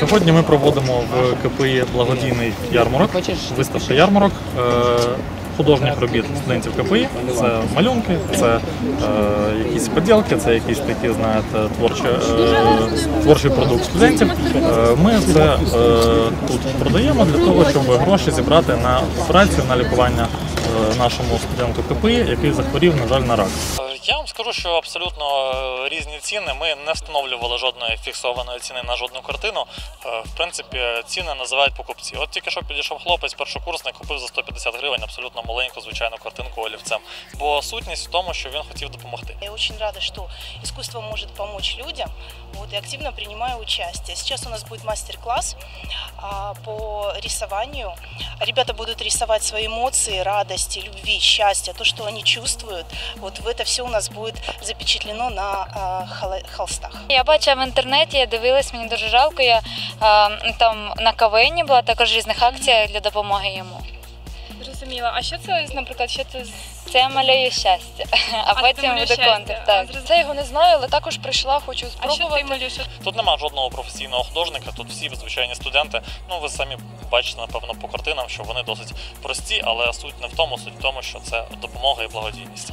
Сьогодні ми проводимо в КПІ благодійний ярмарок, виставка ярмарок е, художніх робіт студентів КПІ. Це малюнки, це е, якісь поділки, це якісь такі, знаєте, творчі, е, творчий продукт студентів. Е, Ми це е, тут продаємо для того, щоб гроші зібрати на операцію на лікування е, нашому студенту КПІ, який захворів, на жаль, на рак. Я вам скажу, що абсолютно е, різні ціни. Ми не встановлювали жодної фіксованої ціни на жодну картину. Е, В принципі, ціни називають покупці. От тільки що підійшов хлопець, першокурсник, купив за 150 гривень абсолютно маленьку звичайну картинку олівцем. Бо сутність в тому, що він хотів допомогти. Я очень рада, что искусство может помочь людям, вот, и активно принимаю участие. Сейчас у нас будет мастер-класс а, по рисованию. Ребята будут рисовать свои эмоции, радости, любви, счастья, то, что они чувствуют. Вот в это все нас будет запечатлено на а, холстах. Я бачила в інтернеті, я дивилась, мені дуже жалко. Я там на кавині була також різних акцій для допомоги йому. Зрозуміла. А що це, наприклад, що це Це я малюю щастя, а, це потім буде контур. Так. Це його не знаю, але також прийшла, хочу А що спробувати. ти малюєш? Тут нема жодного професійного художника, тут всі звичайні студенти. Ну ви самі бачите, напевно, по картинам, що вони досить прості, але суть не в тому, суть в тому, що це допомога і благодійність.